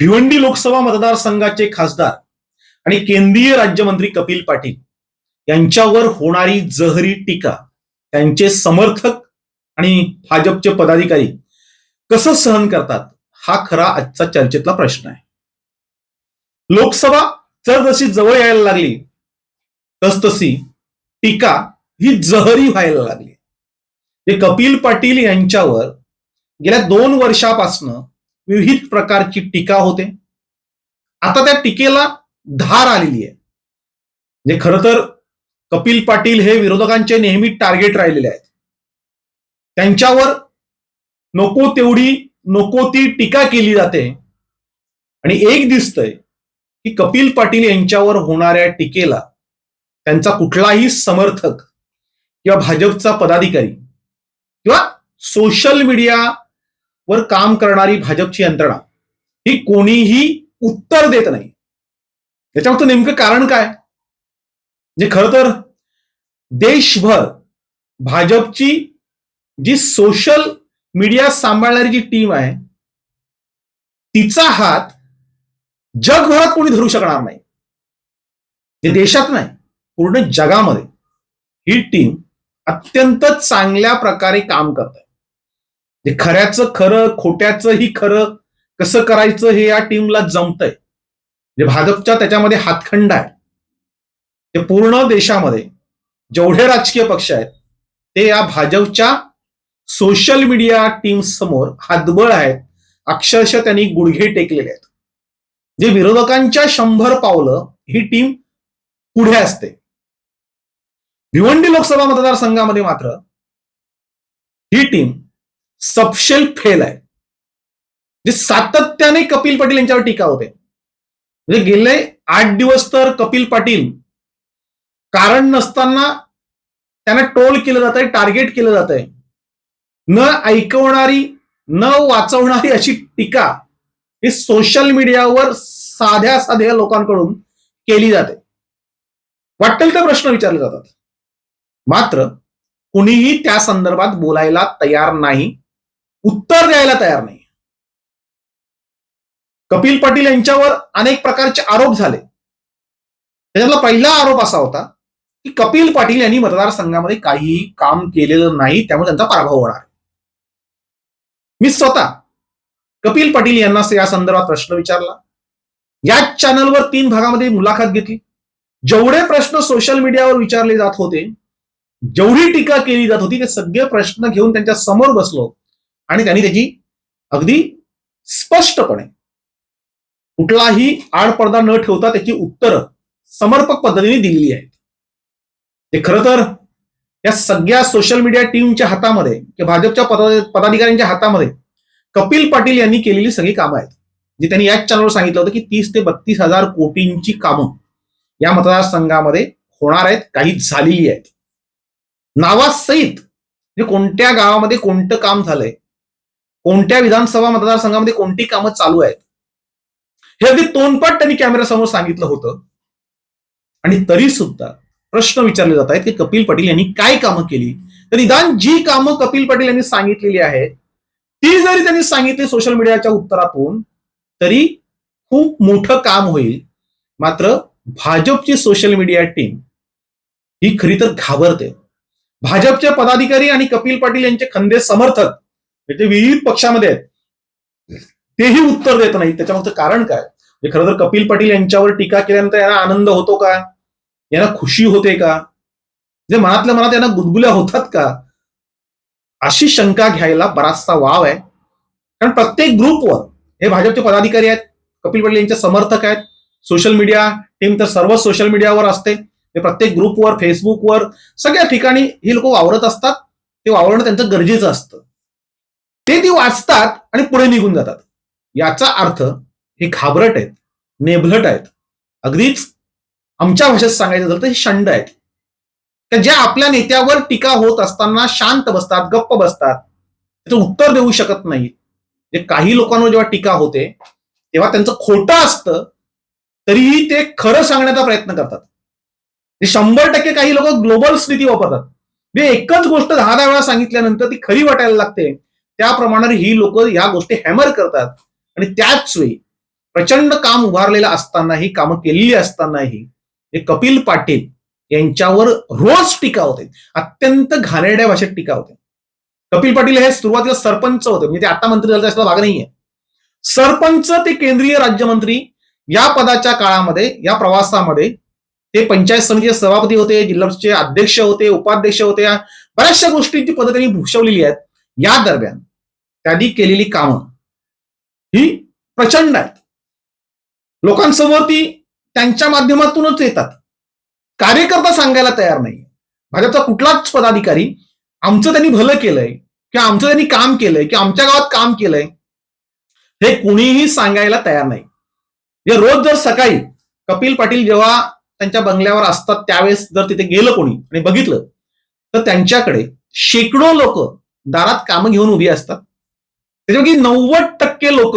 भिवंडी लोकसभा मतदारसंघाचे खासदार आणि केंद्रीय राज्यमंत्री कपिल पाटील यांच्यावर होणारी जहरी टीका त्यांचे समर्थक आणि भाजपचे पदाधिकारी कसं सहन करतात हा खरा आजचा चर्चेतला प्रश्न आहे. लोकसभा जर जशी जवळ यायला लागली तसतशी टीका ही जहरी व्हायला लागली. ते कपिल पाटील यांच्यावर गेल्या दोन वर्षापासनं विविध प्रकारची टीका होते. आता त्या टीकेला धार आलेली आहे. म्हणजे खरं तर कपिल पाटील हे विरोधकांचे नेहमी टार्गेट राहिलेले आहेत. त्यांच्यावर नको तेवढी नको ती टीका केली जाते. आणि एक दिसतंय की कपिल पाटील यांच्यावर होणाऱ्या टीकेला त्यांचा कुठलाही समर्थक किंवा भाजपचा पदाधिकारी किंवा सोशल मीडिया वर काम करणारी भाजपची यंत्रणा ही कोणीही उत्तर देत नाही. याच्यामागचं नेमकं कारण काय? जे खरं तर देशभर भाजपची जी सोशल मीडिया सांभाळणारी जी टीम आहे तिचा हात जगभरात कोणी धरू शकणार नाही. हे देशात नाही पूर्ण जगामध्ये. ही टीम अत्यंत चांगल्या प्रकारे काम करत आहे. खऱ्याचं खरं खोट्याचं ही खरं कसं करायचं हे या टीमला जमतंय. म्हणजे भाजपच्या त्याच्यामध्ये हातखंड आहे. ते पूर्ण देशामध्ये जेवढे राजकीय पक्ष आहेत ते या भाजपच्या सोशल मीडिया टीम समोर हातबळ आहेत. अक्षरशः त्यांनी गुडघे टेकलेले आहेत. जे विरोधकांच्या शंभर पावलं ही टीम पुढे असते. भिवंडी लोकसभा मतदारसंघामध्ये मात्र ही टीम सपशेल फेल आहे. जे सातत्याने कपिल पाटील यांच्यावर टीका होते. म्हणजे गेले आठ दिवस तर कपिल पाटील कारण नसताना त्यांना टोल केलं जात आहे टार्गेट केलं जात आहे न ऐकवणारी न वाचवणारी अशी टीका ही सोशल मीडियावर साध्या साध्या लोकांकडून केली जाते. वाटेल तर प्रश्न विचारले जातात. मात्र कुणीही त्या संदर्भात बोलायला तयार नाही. उत्तर द्यायला तयार नाही कपिल पाटील यांच्यावर अनेक प्रकारचे आरोप झाले. त्याच्यातला पहिला आरोप असा होता की कपिल पाटील यांनी मतदारसंघामध्ये काहीही काम केलेलं नाही त्यामुळे त्यांचा पराभव होणार मी स्वतः कपिल पाटील यांना या संदर्भात प्रश्न विचारला. याच चॅनलवर तीन भागामध्ये मुलाखत घेतली. जेवढे प्रश्न सोशल मीडियावर विचारले जात होते जेवढी टीका केली जात होती ते सगळे प्रश्न घेऊन त्यांच्यासमोर बसलो. आणि त्यांनी त्याची अगदी स्पष्टपणे कुठलाही आडपडदा न ठेवता त्याची उत्तरं समर्पक पद्धतीने दिलेली आहेत. ते खरं तर या सगळ्या सोशल मीडिया टीमच्या हातामध्ये किंवा भाजपच्या पदाधिकाऱ्यांच्या हातामध्ये कपिल पाटील यांनी केलेली सगळी कामं आहेत. जे त्यांनी याच चॅनलवर सांगितलं होतं की तीस ते बत्तीस हजार कोटींची कामं या मतदारसंघामध्ये होणार आहेत काही झालेली आहेत. नावासहित म्हणजे कोणत्या गावामध्ये कोणतं काम झालंय कोणत्या विधानसभा मतदारसंघामध्ये कोणती कामं चालू आहेत? हे अगदी तोंडपाट त्यांनी कॅमेऱ्यासमोर सांगितलं होतं. आणि तरी सुद्धा प्रश्न विचारले जात आहेत की कपिल पाटील यांनी काय कामं केली? तर निदान जी कामं कपिल पाटील यांनी सांगितलेली आहेत ती जरी त्यांनी सांगितली सोशल मीडियाच्या उत्तरातून तरी खूप मोठं काम होईल. मात्र भाजपची सोशल मीडिया टीम ही खरी तर घाबरते. भाजपचे पदाधिकारी आणि कपिल पाटील यांचे खंदे समर्थक म्हणजे ते विविध पक्षामध्ये आहेत. तेही उत्तर देत नाही त्याच्यामागचं कारण काय? म्हणजे खरं तर कपिल पाटील यांच्यावर टीका केल्यानंतर यांना आनंद होतो का? यांना खुशी होते का? जे मनातल्या मनात यांना गुदगुल्या होतात का? अशी शंका घ्यायला बराचसा वाव आहे. कारण प्रत्येक ग्रुपवर हे भाजपचे पदाधिकारी आहेत. कपिल पाटील यांचे समर्थक आहेत. सोशल मीडिया टीम तर सर्व सोशल मीडियावर असते. हे प्रत्येक ग्रुपवर फेसबुकवर सगळ्या ठिकाणी ही लोक वावरत असतात. ते वावरणं त्यांचं गरजेचं असतं. ते ती वाचतात आणि पुढे निघून जातात. याचा अर्थ हे घाबरट आहेत नेभलट आहेत. अगदीच आमच्या भाषेत सांगायचं झालं तर हे शंड आहेत. तर ज्या आपल्या नेत्यावर टीका होत असताना शांत बसतात गप्प बसतात त्याचं उत्तर देऊ शकत नाहीत. जे काही लोकांवर जेव्हा टीका होते तेव्हा त्यांचं खोटं असतं तरीही ते खरं सांगण्याचा प्रयत्न करतात. ते शंभर टक्के काही लोक ग्लोबल स्थिती वापरतात. म्हणजे एकच गोष्ट दहा दहा वेळा सांगितल्यानंतर ती खरी वाटायला लागते. त्याप्रमाणे ही लोक या गोष्टी हॅमर करतात. आणि त्याच वेळी प्रचंड काम उभारलेलं असतानाही कामं केलेली असतानाही हे कपिल पाटील यांच्यावर रोज टीका होते. अत्यंत घाणेरड्या भाषेत टीका होते. कपिल पाटील हे सुरुवातीला सरपंच होते. म्हणजे ते आता मंत्री झाले त्याचा भाग नाहीये. सरपंच ते केंद्रीय राज्यमंत्री या पदाच्या काळामध्ये या प्रवासामध्ये ते पंचायत समितीचे सभापती होते जिल्ह्याचे अध्यक्ष होते उपाध्यक्ष होते या बऱ्याचशा गोष्टींची पदं त्यांनी भूषवलेली आहेत. या दरम्यान त्यांनी केलेली कामं ही प्रचंड आहेत. लोकांसमोर ती त्यांच्या माध्यमातूनच येतात. कार्यकर्ता सांगायला तयार नाही भाजपचा कुठलाच पदाधिकारी आमचं त्यांनी भलं केलंय किंवा आमचं त्यांनी काम केलंय किंवा आमच्या गावात काम केलंय हे कुणीही सांगायला तयार नाही. जे रोज जर सकाळी कपिल पाटील जेव्हा त्यांच्या बंगल्यावर असतात त्यावेळेस जर तिथे गेलं कोणी आणि बघितलं तर त्यांच्याकडे शेकडो लोक दारात कामं घेऊन उभी असतात. त्याच्यापैकी नव्वद टक्के लोक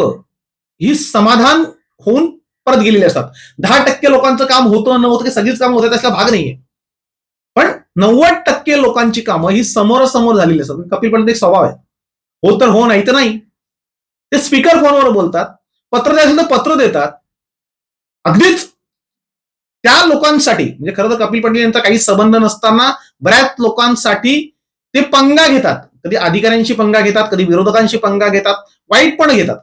ही समाधान होऊन परत गेलेले असतात. दहा टक्के लोकांचं काम होतं न होतं की सगळीच कामं होतात त्याचा भाग नाहीये. पण नव्वद टक्के लोकांची कामं ही समोरासमोर झालेली असतात. म्हणजे कपिल पाटील एक स्वभाव आहे. हो तर हो नाही तर नाही. ते स्पीकर फोनवर बोलतात पत्र द्यायचं तर पत्र देतात. अगदीच त्या लोकांसाठी म्हणजे खरं तर कपिल पंडित यांचा काही संबंध नसताना बऱ्याच लोकांसाठी ते पंगा घेतात. कधी अधिकाऱ्यांशी पंगा घेतात कधी विरोधकांशी पंगा घेतात वाईट पण घेतात.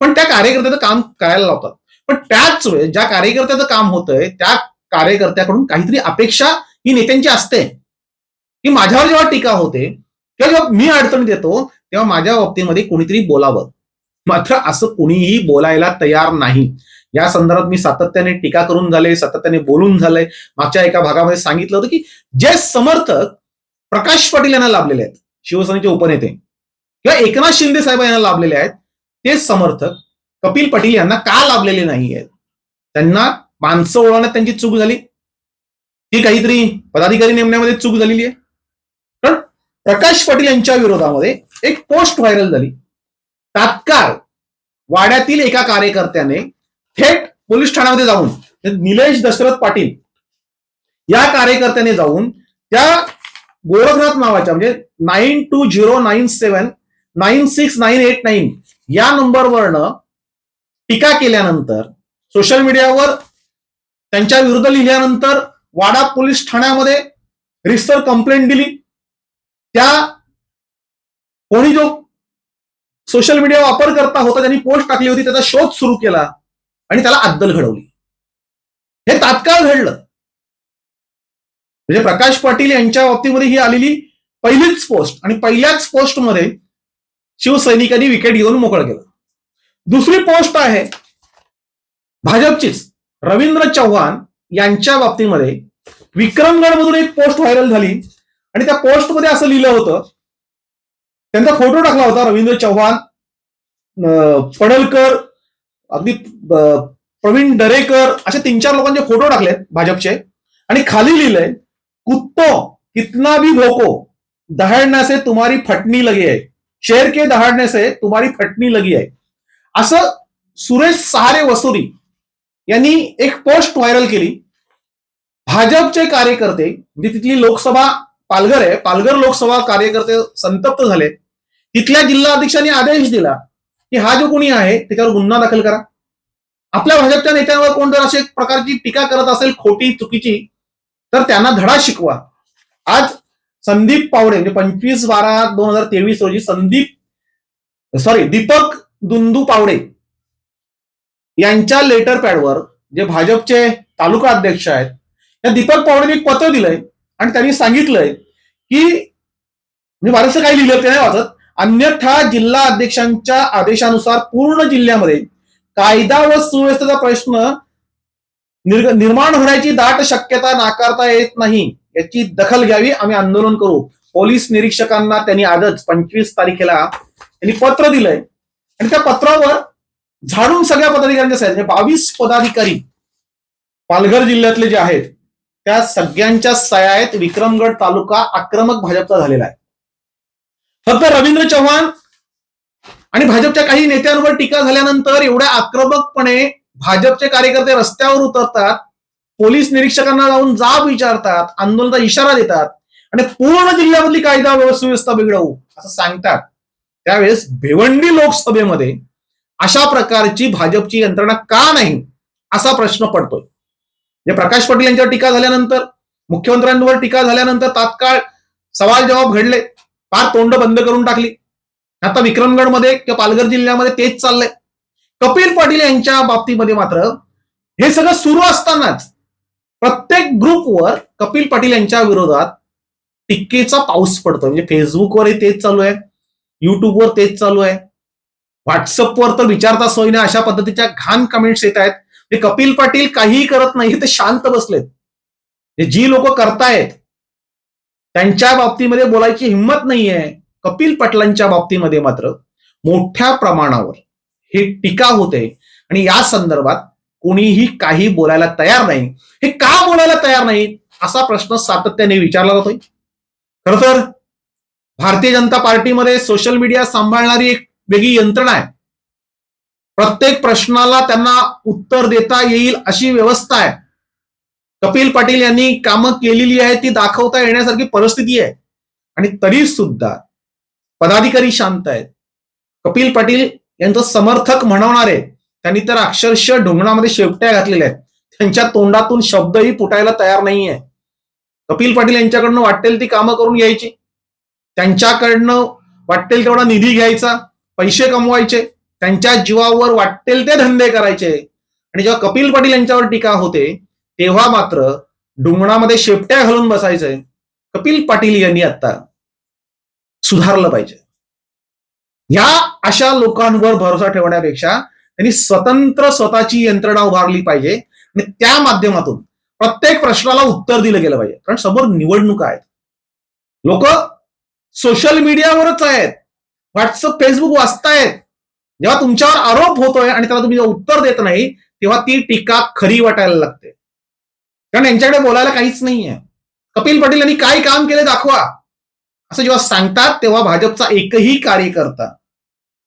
पण त्या कार्यकर्त्याचं काम करायला लावतात. पण त्याच वेळेस ज्या कार्यकर्त्याचं काम होतंय त्या कार्यकर्त्याकडून काहीतरी अपेक्षा ही नेत्यांची असते. की माझ्यावर जेव्हा टीका होते किंवा जेव्हा मी अडचणीत येतो तेव्हा माझ्या बाबतीमध्ये कोणीतरी बोलावं. मात्र असं कुणीही बोलायला तयार नाही. या संदर्भात मी सातत्याने टीका करून झाले सातत्याने बोलून झालंय मागच्या एका भागामध्ये सांगितलं होतं की जे समर्थक प्रकाश पाटील यांना लाभलेले आहेत. शिवसेनेचे उपनेते. किंवा एकनाथ शिंदे साहेब यांना लाभलेले आहेत. ते समर्थक कपिल पाटील यांना का लाभलेले नाही आहेत? त्यांना माणसं ओळखण्यात त्यांची चूक झाली. ही काहीतरी पदाधिकारी नेमण्यामध्ये चूक झालेली आहे. पण प्रकाश पाटील यांच्या विरोधामध्ये एक पोस्ट व्हायरल झाली. तात्काळ वाड्यातील एका कार्यकर्त्याने थेट पोलीस ठाण्यामध्ये जाऊन निलेश दशरथ पाटील या कार्यकर्त्याने जाऊन त्या गोरखनाथ नावाच्या म्हणजे nine two zero nine seven nine six nine eight nine या नंबरवरनं टीका केल्यानंतर सोशल मीडियावर त्यांच्या विरुद्ध लिहिल्यानंतर वाडा पोलीस ठाण्यामध्ये रिस्टर कंप्लेंट दिली. त्या कोणी जो सोशल मीडिया वापर करता होता त्यांनी पोस्ट टाकली होती त्याचा शोध सुरू केला आणि त्याला अद्दल घडवली. हे तात्काळ घडलं. म्हणजे प्रकाश पाटील यांच्या बाबतीमध्ये ही आलेली पहिलीच पोस्ट आणि पहिल्याच पोस्टमध्ये शिवसैनिकांनी विकेट घेऊन मोकळ केलं. दुसरी पोस्ट आहे भाजपचीच. रवींद्र चव्हाण यांच्या बाबतीमध्ये विक्रमगडमधून एक पोस्ट व्हायरल झाली आणि त्या पोस्टमध्ये असं लिहिलं होतं. त्यांचा फोटो टाकला होता रवींद्र चव्हाण पडलकर अगदी प्रवीण दरेकर असे तीन चार लोकांचे फोटो टाकलेत भाजपचे. आणि खाली लिहिलंय कुत्तो कितना भी भोको दहाड़ने से तुम्हारी फटणी लगी आहे शेर के दहाड़ने से तुम्हारी फटणी लगी आहे असं सुरेश सहारे वसुरी यांनी एक पोस्ट व्हायरल केली। भाजपचे कार्यकर्ते म्हणजे तिथली लोकसभा पालघर आहे पालघर लोकसभा कार्यकर्ते संतप्त झाले। तिथल्या जिल्हाध्यक्षांनी आदेश दिला की हा जो कोणी आहे त्याच्यावर गुन्हा दाखल करा। आपल्या भाजपच्या नेत्यांवर कोण जर अशी एक प्रकारची टीका करत असेल खोटी चुकीची तर त्यांना धडा शिकवा. आज संदीप पावडे म्हणजे पंचवीस बारा दोन हजार तेवीस रोजी संदीप सॉरी दीपक दुंदू पावडे यांच्या लेटर पॅडवर जे भाजपचे तालुका अध्यक्ष आहेत त्या दीपक पावडेने एक पत्र दिलंय आणि त्यांनी सांगितलंय की म्हणजे बरंचसं काही लिहिलं ते नाही वाचत अन्यथा जिल्हा अध्यक्षांच्या आदेशानुसार पूर्ण जिल्ह्यामध्ये कायदा व सुव्यवस्थेचा प्रश्न निर्माण होण्याची दाट शक्यता नाकारता येत नाही याची दखल घ्यावी आम्ही आंदोलन करू. पोलीस निरीक्षकांना त्यांनी आजच पंचवीस तारखेला त्यांनी पत्र दिलंय. आणि त्या पत्रावर झाडून सगळ्या पदाधिकाऱ्यांच्या साहेब म्हणजे बावीस पदाधिकारी पालघर जिल्ह्यातले जे आहेत त्या सगळ्यांच्या सह्या आहेत विक्रमगड तालुका आक्रमक भाजपचा झालेला आहे. फक्त रवींद्र चव्हाण आणि भाजपच्या काही नेत्यांवर टीका झाल्यानंतर एवढ्या आक्रमकपणे भाजपचे कार्यकर्ते रस्त्यावर उतरतात पोलीस निरीक्षकांना जाऊन जाब विचारतात आंदोलनाचा इशारा देतात आणि पूर्ण जिल्ह्यामधली कायदा सुव्यवस्था बिघडवू असं सांगतात. त्यावेळेस भिवंडी लोकसभेमध्ये अशा प्रकारची भाजपची यंत्रणा का नाही असा प्रश्न पडतोय. म्हणजे प्रकाश पाटील यांच्यावर टीका झाल्यानंतर मुख्यमंत्र्यांवर टीका झाल्यानंतर तात्काळ सवाल जवाब घडले. फार तोंड बंद करून टाकली. आता विक्रमगडमध्ये किंवा पालघर जिल्ह्यामध्ये तेच चाललंय. कपिल पाटील यांच्या बाबतीमध्ये मात्र हे सगळं सुरू असतानाच प्रत्येक ग्रुपवर कपिल पाटील यांच्या विरोधात टीकेचा पाऊस पडतो म्हणजे फेसबुकवरही तेच चालू आहे. युट्यूबवर तेच चालू आहे. व्हॉट्सअपवर तर विचारता सोयीने अशा पद्धतीच्या घाण कमेंट्स येत आहेत. ते कपिल पाटील काहीही करत नाही ते शांत बसलेत. जी लोक करतायत त्यांच्या बाबतीमध्ये बोलायची हिंमत नाहीये. कपिल पाटलांच्या बाबतीमध्ये मात्र मोठ्या प्रमाणावर हे टीका होते. आणि या संदर्भात कोणीही काही बोलायला तयार नाही. हे का बोलायला तयार नाही? असा प्रश्न सातत्याने विचारला जातोय. खर तर भारतीय जनता पार्टीमध्ये सोशल मीडिया सांभाळणारी एक वेगळी यंत्रणा आहे. प्रत्येक प्रश्नाला त्यांना उत्तर देता येईल अशी व्यवस्था आहे. कपिल पाटील यांनी कामं केलेली आहे ती दाखवता येण्यासारखी परिस्थिती आहे. आणि तरी सुद्धा पदाधिकारी शांत आहेत. कपिल पाटील यांचं समर्थक म्हणवणारे त्यांनी तर अक्षरशः ढोंगणामध्ये शेपट्या घातलेल्या आहेत. त्यांच्या तोंडातून शब्दही फुटायला तयार नाहीये. कपिल पाटील यांच्याकडनं वाटेल ती कामं करून घ्यायची. त्यांच्याकडनं वाटेल तेवढा निधी घ्यायचा पैसे कमवायचे त्यांच्या जीवावर वाटेल ते धंदे करायचे. आणि जेव्हा कपिल पाटील यांच्यावर टीका होते तेव्हा मात्र डोंगणामध्ये शेपट्या घालून बसायचंय. कपिल पाटील यांनी आता सुधारलं पाहिजे. या अशा लोकांवर भरोसा ठेवण्यापेक्षा त्यांनी स्वतंत्र स्वतःची यंत्रणा उभारली पाहिजे. आणि त्या माध्यमातून प्रत्येक प्रश्नाला उत्तर दिलं गेलं पाहिजे. कारण समोर निवडणुका आहेत. लोक सोशल मीडियावरच आहेत. व्हॉट्सअप फेसबुक वाचतायत. जेव्हा तुमच्यावर आरोप होतोय आणि त्याला तुम्ही उत्तर देत नाही तेव्हा ती टीका खरी वाटायला लागते. कारण यांच्याकडे बोलायला काहीच नाहीये. कपिल पाटील यांनी काय काम केले दाखवा. असं जेव्हा सांगतात तेव्हा भाजपचा एकही कार्यकर्ता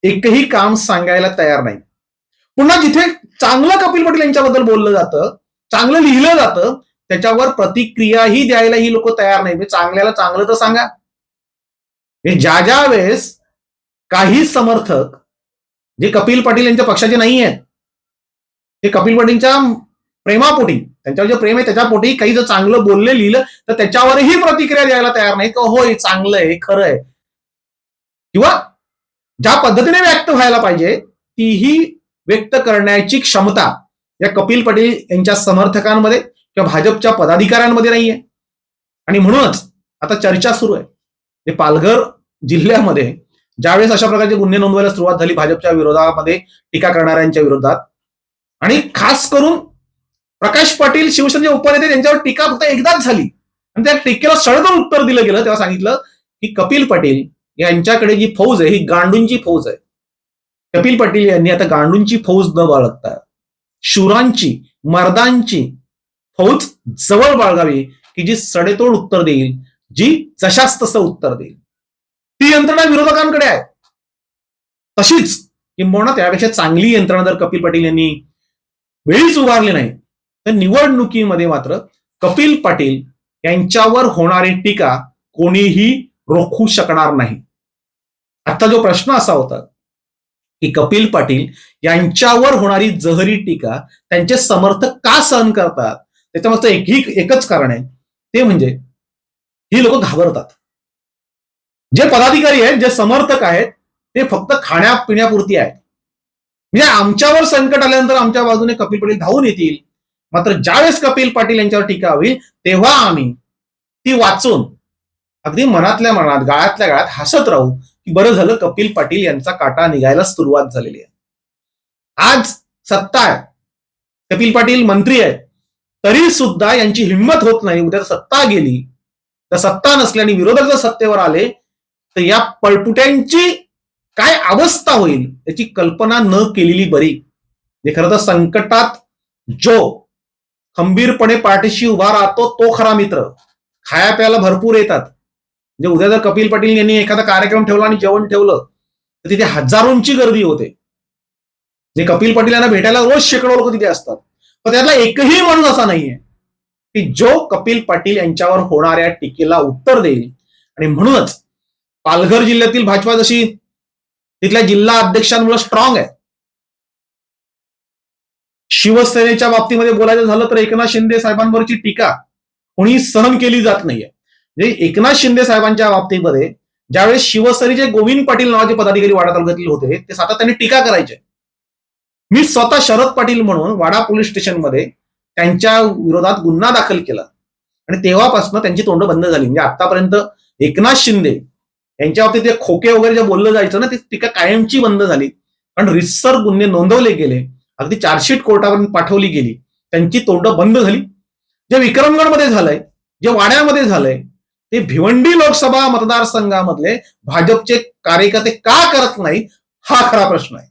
एकही काम सांगायला तयार नाही. पुन्हा जिथे चांगलं कपिल पाटील यांच्याबद्दल बोललं जातं चांगलं लिहिलं जातं त्याच्यावर प्रतिक्रियाही द्यायला ही लोक तयार नाही. म्हणजे चांगल्याला चांगलं तर सांगा. हे ज्या ज्या वेळेस काही समर्थक जे कपिल पाटील यांच्या पक्षाचे नाही आहेत ते कपिल पाटीलच्या प्रेमापोटी त्यांच्यावर जे प्रेम आहे त्याच्यापोटी काही जर चांगलं बोलले लिहिलं तर त्याच्यावरही प्रतिक्रिया द्यायला तयार नाही. का होय चांगलं आहे खरं आहे. किंवा ज्या पद्धतीने व्यक्त व्हायला पाहिजे तीही व्यक्त करण्याची क्षमता या कपिल पाटील यांच्या समर्थकांमध्ये किंवा भाजपच्या पदाधिकाऱ्यांमध्ये नाहीये. आणि म्हणूनच आता चर्चा सुरू आहे. जे पालघर जिल्ह्यामध्ये ज्यावेळेस अशा प्रकारचे गुन्हे नोंदवायला सुरुवात झाली भाजपच्या विरोधामध्ये टीका करणाऱ्यांच्या विरोधात आणि खास करून प्रकाश पाटील शिवसेनेचे उपनेते त्यांच्यावर टीका फक्त एकदाच झाली. आणि त्या टीकेला सळगून उत्तर दिलं गेलं तेव्हा सांगितलं की कपिल पाटील यांच्याकडे जी फौज आहे ही गांडूंची फौज आहे. कपिल पाटील यांनी आता गांडूंची फौज न बाळगता शुरांची मर्दांची फौज जवळ बाळगावी की जी सडेतोड उत्तर देईल जी जशास तसं उत्तर देईल. ती यंत्रणा विरोधकांकडे आहे. तशीच किंबहुना त्यापेक्षा चांगली यंत्रणा जर कपिल पाटील यांनी वेळीच उभारली नाही तर निवडणुकीमध्ये मात्र कपिल पाटील यांच्यावर होणारी टीका कोणीही रोखू शकणार नाही. आता जो प्रश्न असा होता की कपिल पाटील यांच्यावर होणारी जहरी टीका त्यांचे समर्थक का सहन करतात? त्याच्यामागचं एकही एकच कारण आहे. ते म्हणजे ही लोक घाबरतात. जे पदाधिकारी आहेत जे समर्थक आहेत ते फक्त खाण्यापिण्यापुरती आहेत. म्हणजे आमच्यावर संकट आल्यानंतर आमच्या बाजूने कपिल पाटील धावून येतील. मात्र ज्यावेळेस कपिल पाटील यांच्यावर टीका होईल तेव्हा आम्ही ती वाचून अगदी मनातल्या मनात गाळातल्या गाळात हसत राहू बरं झालं कपिल पाटील यांचा काटा निघायला सुरुवात झालेली आहे. आज सत्ता आहे. कपिल पाटील मंत्री आहेत. तरी सुद्धा यांची हिंमत होत नाही. उद्या सत्ता गेली तर सत्ता नसली आणि विरोधक जर सत्तेवर आले तर या पळपुट्यांची काय अवस्था होईल याची कल्पना न केलेली बरी. हे खरं तर संकटात जो खंबीरपणे पाठीशी उभा राहतो तो खरा मित्र. खाया प्यायला भरपूर येतात. म्हणजे उद्या जर कपिल पाटील यांनी एखादा कार्यक्रम ठेवला आणि जेवण ठेवलं तर तिथे हजारोंची गर्दी होते. जे कपिल पाटील यांना भेटायला रोज शेकडो लोक तिथे असतात. पण त्यातला एकही माणूस असा नाहीये की जो कपिल पाटील यांच्यावर होणाऱ्या टीकेला उत्तर देईल. आणि म्हणूनच पालघर जिल्ह्यातील भाजपा जशी तिथल्या जिल्हा अध्यक्षांमुळे स्ट्रॉंग आहे. शिवसेनेच्या बाबतीमध्ये बोलायचं झालं तर एकनाथ शिंदे साहेबांवरची टीका कोणी सहन केली जात नाहीये. म्हणजे एकनाथ शिंदे साहेबांच्या बाबतीमध्ये ज्यावेळेस शिवसेनेचे गोविंद पाटील नावाचे पदाधिकारी वाडा तालुक्यातील होते ते सातत्याने टीका करायचे. मी स्वतः शरद पाटील म्हणून वाडा पोलीस स्टेशनमध्ये त्यांच्या विरोधात गुन्हा दाखल केला. आणि तेव्हापासून त्यांची तोंड बंद झाली. म्हणजे आतापर्यंत एकनाथ शिंदे यांच्या बाबतीत ते खोके वगैरे जे बोललं जायचं ना ती टीका कायमची बंद झाली. कारण रितसर गुन्हे नोंदवले गेले. अगदी चार्जशीट कोर्टापर्यंत पाठवली गेली. त्यांची तोंड बंद झाली. जे विक्रमगडमध्ये झालंय जे वाड्यामध्ये झालंय ते भिवंडी लोकसभा मतदारसंघामधले भाजपचे कार्यकर्ते का करत नाही हा खरा प्रश्न आहे.